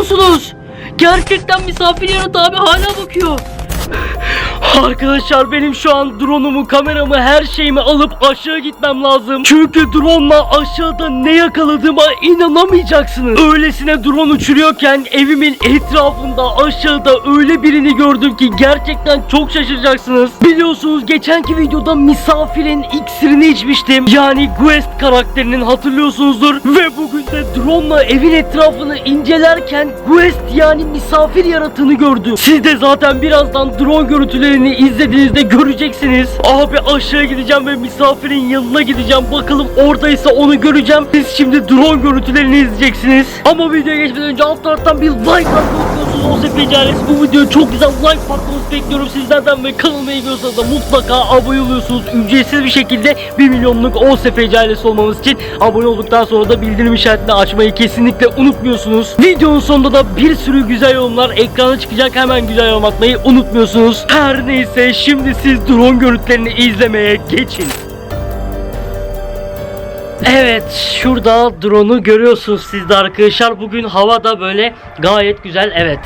musunuz? Gerçekten misafir yanıtı abi hala bakıyor. Arkadaşlar benim şu an drone'umu, kameramı, her şeyimi alıp aşağı gitmem lazım. Çünkü drone'la aşağıda ne yakaladığıma inanamayacaksınız. Öylesine drone uçuruyorken evimin etrafında aşağıda öyle birini gördüm ki gerçekten çok şaşıracaksınız. Biliyorsunuz geçenki videoda misafirin iksirini içmiştim. Yani Quest karakterinin hatırlıyorsunuzdur. Ve bugün de drone'la evin etrafını incelerken Quest yani misafir yaratığını gördüm. Siz de zaten birazdan drone görüntülerini izlediğinizde göreceksiniz. Abi aşağı gideceğim ve misafirin yanına gideceğim. Bakalım oradaysa onu göreceğim. Siz şimdi drone görüntülerini izleyeceksiniz. Ama videoya geçmeden önce alt taraftan bir like atmayı OSP Ailesi bu videoya çok güzel like patlaması bekliyorum sizlerden ve kanalıma ilgiliyorsanız da mutlaka abone oluyorsunuz. Ücretsiz bir şekilde 1 milyonluk OSP ailesi olmamız için abone olduktan sonra da bildirim işaretini açmayı kesinlikle unutmuyorsunuz. Videonun sonunda da bir sürü güzel yorumlar ekrana çıkacak. Hemen güzel yorum atmayı unutmuyorsunuz. Her neyse şimdi siz drone görüntülerini izlemeye geçin. Evet şurada drone'u görüyorsunuz siz de arkadaşlar. Bugün hava da böyle gayet güzel. Evet.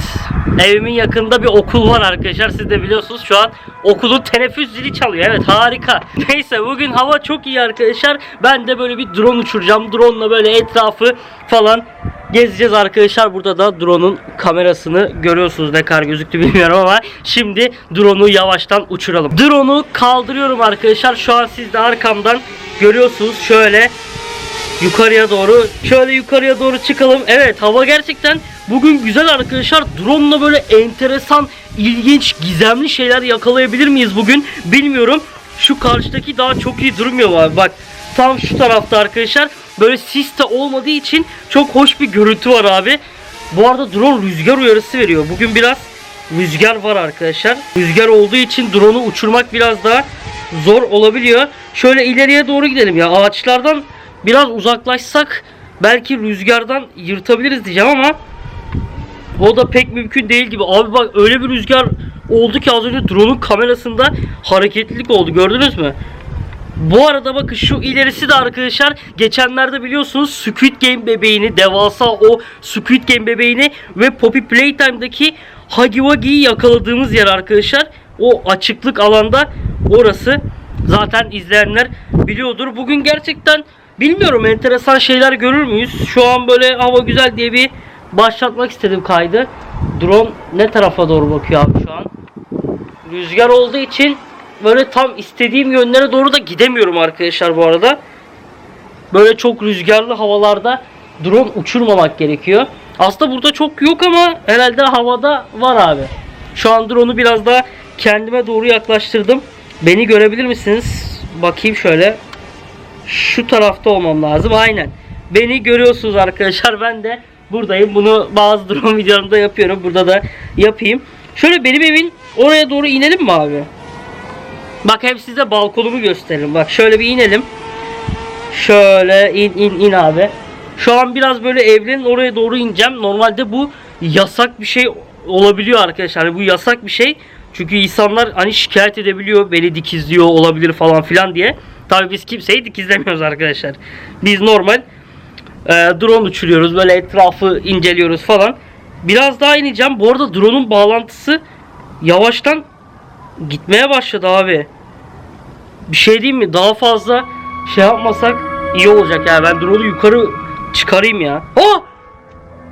Evimin yakında bir okul var arkadaşlar. Siz de biliyorsunuz şu an okulun teneffüs zili çalıyor. Evet harika. Neyse bugün hava çok iyi arkadaşlar. Ben de böyle bir drone uçuracağım. Drone'la böyle etrafı falan gezeceğiz arkadaşlar. Burada da drone'un kamerasını görüyorsunuz ne kadar gözüktü bilmiyorum ama şimdi drone'u yavaştan uçuralım. Drone'u kaldırıyorum arkadaşlar. Şu an siz de arkamdan görüyorsunuz. Şöyle yukarıya doğru şöyle yukarıya doğru çıkalım. Evet hava gerçekten bugün güzel arkadaşlar. Drone'la böyle enteresan, ilginç, gizemli şeyler yakalayabilir miyiz bugün bilmiyorum. Şu karşıdaki daha çok iyi durmuyor abi. Bak tam şu tarafta arkadaşlar böyle sis de olmadığı için çok hoş bir görüntü var abi. Bu arada drone rüzgar uyarısı veriyor. Bugün biraz rüzgar var arkadaşlar. Rüzgar olduğu için drone'u uçurmak biraz daha zor olabiliyor. Şöyle ileriye doğru gidelim ya. Ağaçlardan biraz uzaklaşsak belki rüzgardan yırtabiliriz diyeceğim ama o da pek mümkün değil gibi. Abi bak öyle bir rüzgar oldu ki az önce drone'un kamerasında hareketlilik oldu. Gördünüz mü? Bu arada bakın şu ilerisi de arkadaşlar geçenlerde biliyorsunuz Squid Game bebeğini devasa o Squid Game bebeğini ve Poppy Playtime'daki Huggy Wuggy'yi yakaladığımız yer arkadaşlar. O açıklık alanda orası zaten izleyenler biliyordur. Bugün gerçekten bilmiyorum enteresan şeyler görür müyüz? Şu an böyle hava güzel diye bir başlatmak istedim kaydı. Drone ne tarafa doğru bakıyor abi şu an? Rüzgar olduğu için böyle tam istediğim yönlere doğru da gidemiyorum arkadaşlar bu arada. Böyle çok rüzgarlı havalarda drone uçurmamak gerekiyor. Aslında burada çok yok ama herhalde havada var abi. Şu an drone'u biraz daha kendime doğru yaklaştırdım. Beni görebilir misiniz? Bakayım şöyle. Şu tarafta olmam lazım. Aynen. Beni görüyorsunuz arkadaşlar. Ben de buradayım. Bunu bazı drone videolarımda yapıyorum. Burada da yapayım. Şöyle benim evin oraya doğru inelim mi abi? Bak hem size balkonumu gösteririm. Bak şöyle bir inelim. Şöyle in in in abi. Şu an biraz böyle evlerin oraya doğru ineceğim. Normalde bu yasak bir şey olabiliyor arkadaşlar. Bu yasak bir şey. Çünkü insanlar hani şikayet edebiliyor. Beni dikizliyor olabilir falan filan diye. Tabii biz kimseyi dikizlemiyoruz arkadaşlar. Biz normal e, drone uçuruyoruz. Böyle etrafı inceliyoruz falan. Biraz daha ineceğim. Bu arada drone'un bağlantısı yavaştan gitmeye başladı abi. Bir şey diyeyim mi? Daha fazla şey yapmasak iyi olacak yani. Ben drone'u yukarı çıkarayım ya. Oh!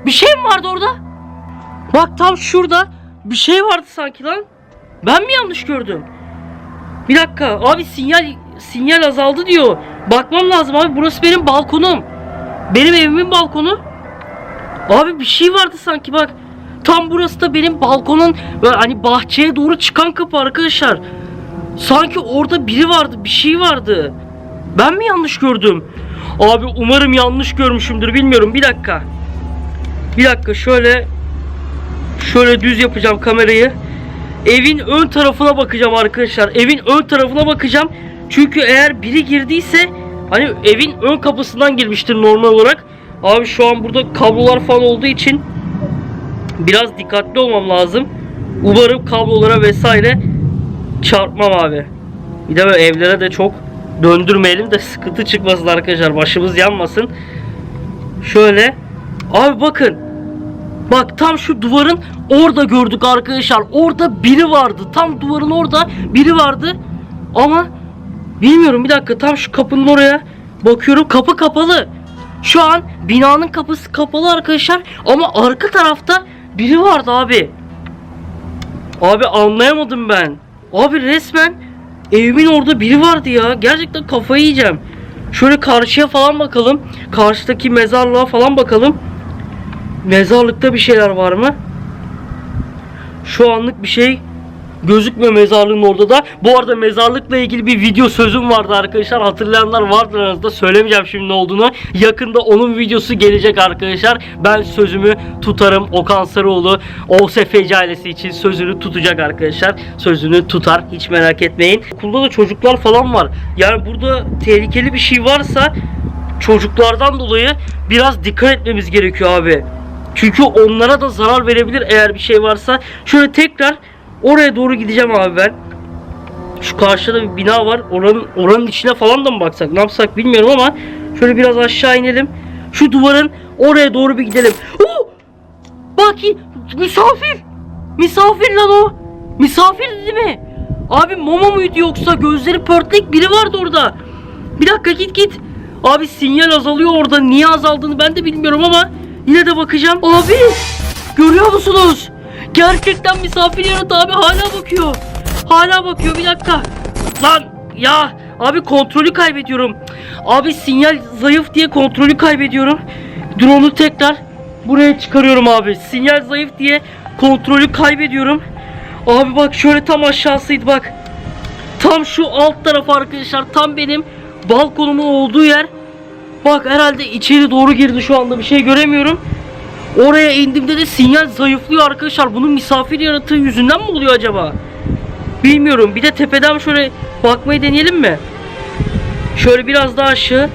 Bir şey mi vardı orada? Bak tam şurada bir şey vardı sanki lan. Ben mi yanlış gördüm? Bir dakika abi sinyal sinyal azaldı diyor. Bakmam lazım abi burası benim balkonum. Benim evimin balkonu. Abi bir şey vardı sanki bak. Tam burası da benim balkonun böyle hani bahçeye doğru çıkan kapı arkadaşlar. Sanki orada biri vardı, bir şey vardı. Ben mi yanlış gördüm? Abi umarım yanlış görmüşümdür bilmiyorum. Bir dakika. Bir dakika şöyle şöyle düz yapacağım kamerayı. Evin ön tarafına bakacağım arkadaşlar. Evin ön tarafına bakacağım. Çünkü eğer biri girdiyse hani evin ön kapısından girmiştir normal olarak. Abi şu an burada kablolar falan olduğu için biraz dikkatli olmam lazım. Umarım kablolara vesaire çarpmam abi. Bir de evlere de çok döndürmeyelim de sıkıntı çıkmasın arkadaşlar. Başımız yanmasın. Şöyle. Abi bakın. Bak tam şu duvarın orada gördük arkadaşlar. Orada biri vardı. Tam duvarın orada biri vardı. Ama bilmiyorum bir dakika tam şu kapının oraya bakıyorum. Kapı kapalı. Şu an binanın kapısı kapalı arkadaşlar. Ama arka tarafta biri vardı abi. Abi anlayamadım ben. Abi resmen evimin orada biri vardı ya. Gerçekten kafayı yiyeceğim. Şöyle karşıya falan bakalım. Karşıdaki mezarlığa falan bakalım. Mezarlıkta bir şeyler var mı? Şu anlık bir şey gözükmüyor mezarlığın orada da. Bu arada mezarlıkla ilgili bir video sözüm vardı arkadaşlar. Hatırlayanlar vardır aranızda. Söylemeyeceğim şimdi ne olduğunu. Yakında onun videosu gelecek arkadaşlar. Ben sözümü tutarım. Okan Sarıoğlu OSFC ailesi için sözünü tutacak arkadaşlar. Sözünü tutar. Hiç merak etmeyin. Okulda da çocuklar falan var. Yani burada tehlikeli bir şey varsa çocuklardan dolayı biraz dikkat etmemiz gerekiyor abi. Çünkü onlara da zarar verebilir eğer bir şey varsa. Şöyle tekrar oraya doğru gideceğim abi ben. Şu karşıda bir bina var. Oranın oranın içine falan da mı baksak? Ne yapsak bilmiyorum ama şöyle biraz aşağı inelim. Şu duvarın oraya doğru bir gidelim. Oo! Bak misafir. Misafir lan o. Misafir dedi mi? Abi Momo muydu yoksa gözleri pörtlek biri vardı orada. Bir dakika git git. Abi sinyal azalıyor orada. Niye azaldığını ben de bilmiyorum ama yine de bakacağım. Abi görüyor musunuz? Gerçekten misafir yarattı abi hala bakıyor. Hala bakıyor bir dakika. Lan ya abi kontrolü kaybediyorum. Abi sinyal zayıf diye kontrolü kaybediyorum. Drone'u tekrar buraya çıkarıyorum abi. Sinyal zayıf diye kontrolü kaybediyorum. Abi bak şöyle tam aşağısıydı bak. Tam şu alt taraf arkadaşlar tam benim balkonumun olduğu yer. Bak herhalde içeri doğru girdi şu anda bir şey göremiyorum. Oraya indiğimde de sinyal zayıflıyor arkadaşlar. Bunun misafir yaratığı yüzünden mi oluyor acaba? Bilmiyorum. Bir de tepeden şöyle bakmayı deneyelim mi? Şöyle biraz daha aşağı.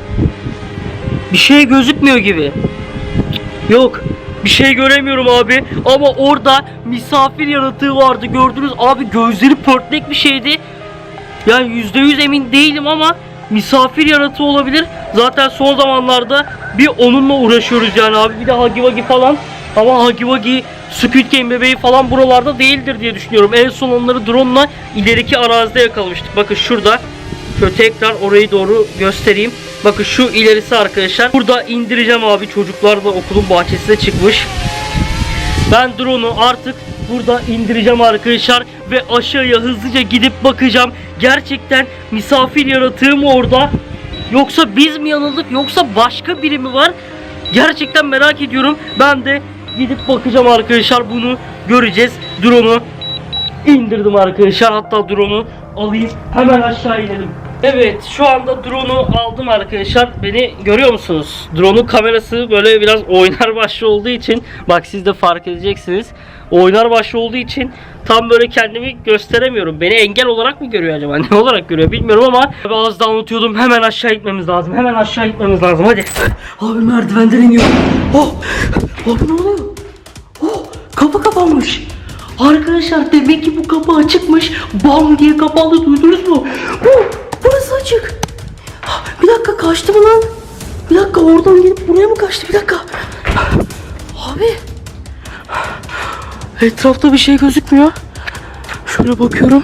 Bir şey gözükmüyor gibi. Yok. Bir şey göremiyorum abi. Ama orada misafir yaratığı vardı. Gördünüz abi gözleri pörtlek bir şeydi. Yani yüzde yüz emin değilim ama misafir yaratığı olabilir. Zaten son zamanlarda bir onunla uğraşıyoruz yani abi. Bir de Hagi Wagi falan. Ama Hagi Wagi, Squid Game bebeği falan buralarda değildir diye düşünüyorum. En son onları drone'la ileriki arazide yakalamıştık. Bakın şurada. Şöyle tekrar orayı doğru göstereyim. Bakın şu ilerisi arkadaşlar. Burada indireceğim abi. Çocuklar da okulun bahçesine çıkmış. Ben drone'u artık burada indireceğim arkadaşlar ve aşağıya hızlıca gidip bakacağım. Gerçekten misafir yaratığı mı orada? Yoksa biz mi yanıldık yoksa başka biri mi var? Gerçekten merak ediyorum. Ben de gidip bakacağım arkadaşlar bunu göreceğiz. Drone'u indirdim arkadaşlar. Hatta drone'u alayım. Hemen aşağı inelim. Evet şu anda drone'u aldım arkadaşlar. Beni görüyor musunuz? Drone'un kamerası böyle biraz oynar başlı olduğu için bak siz de fark edeceksiniz. Oynar başlı olduğu için tam böyle kendimi gösteremiyorum. Beni engel olarak mı görüyor acaba? Ne olarak görüyor bilmiyorum ama abi az daha unutuyordum. Hemen aşağı gitmemiz lazım. Hemen aşağı gitmemiz lazım. Hadi. Abi merdivenden iniyor. Oh! Abi ne oluyor? Oh! Kapı kapanmış. Arkadaşlar demek ki bu kapı açıkmış. Bam diye kapandı duydunuz mu? Bu açık. Bir dakika kaçtı mı lan? Bir dakika oradan gelip buraya mı kaçtı? Bir dakika. Abi. Etrafta bir şey gözükmüyor. Şöyle bakıyorum.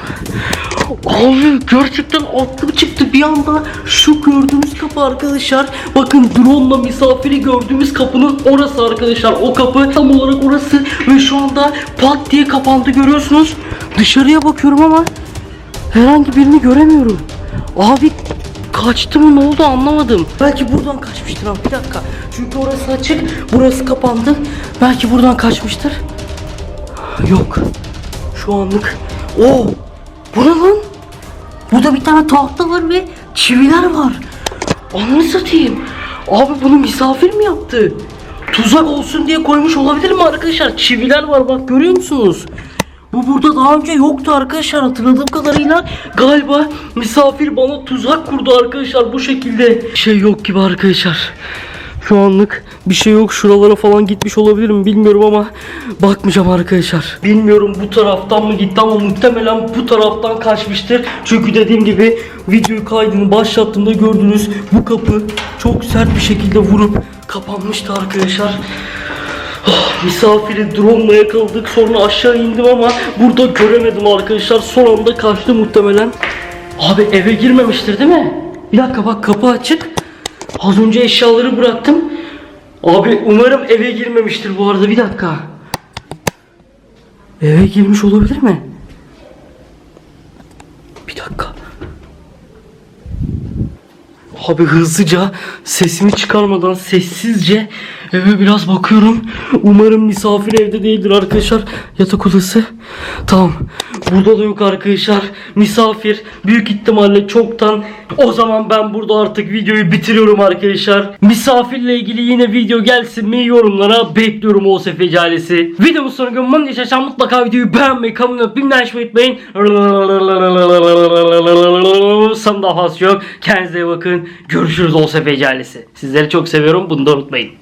Abi gerçekten aklım çıktı bir anda şu gördüğümüz kapı arkadaşlar. Bakın drone'la misafiri gördüğümüz kapının orası arkadaşlar. O kapı tam olarak orası ve şu anda pat diye kapandı görüyorsunuz. Dışarıya bakıyorum ama herhangi birini göremiyorum. Abi kaçtı mı ne oldu anlamadım. Belki buradan kaçmıştır ama bir dakika. Çünkü orası açık, burası kapandı. Belki buradan kaçmıştır. Yok. Şu anlık. Oo! Bu ne lan? Burada bir tane tahta var ve çiviler var. Ananı satayım. Abi bunu misafir mi yaptı? Tuzak olsun diye koymuş olabilir mi arkadaşlar? Çiviler var bak görüyor musunuz? Bu burada daha önce yoktu arkadaşlar hatırladığım kadarıyla galiba misafir bana tuzak kurdu arkadaşlar bu şekilde. Şey yok gibi arkadaşlar. Şu anlık bir şey yok. Şuralara falan gitmiş olabilirim bilmiyorum ama bakmayacağım arkadaşlar. Bilmiyorum bu taraftan mı gitti ama muhtemelen bu taraftan kaçmıştır. Çünkü dediğim gibi video kaydını başlattığımda gördünüz bu kapı çok sert bir şekilde vurup kapanmıştı arkadaşlar. Ah, misafiri drone'la yakaladık sonra aşağı indim ama burada göremedim arkadaşlar. Son anda kaçtı muhtemelen. Abi eve girmemiştir değil mi? Bir dakika bak kapı açık. Az önce eşyaları bıraktım. Abi umarım eve girmemiştir bu arada bir dakika. Eve girmiş olabilir mi? Bir dakika. Abi hızlıca sesimi çıkarmadan sessizce eve biraz bakıyorum. Umarım misafir evde değildir arkadaşlar. Yatak odası. Tamam. Burada da yok arkadaşlar. Misafir büyük ihtimalle çoktan. O zaman ben burada artık videoyu bitiriyorum arkadaşlar. Misafirle ilgili yine video gelsin mi yorumlara bekliyorum o sefeci ailesi. Videomuz sonu görmem yaşaşan mutlaka videoyu beğenmeyi, kanalıma bilmeyi açmayı unutmayın. Sana daha fazla yok. Kendinize bakın. Görüşürüz o sefeci ailesi. Sizleri çok seviyorum. Bunu da unutmayın.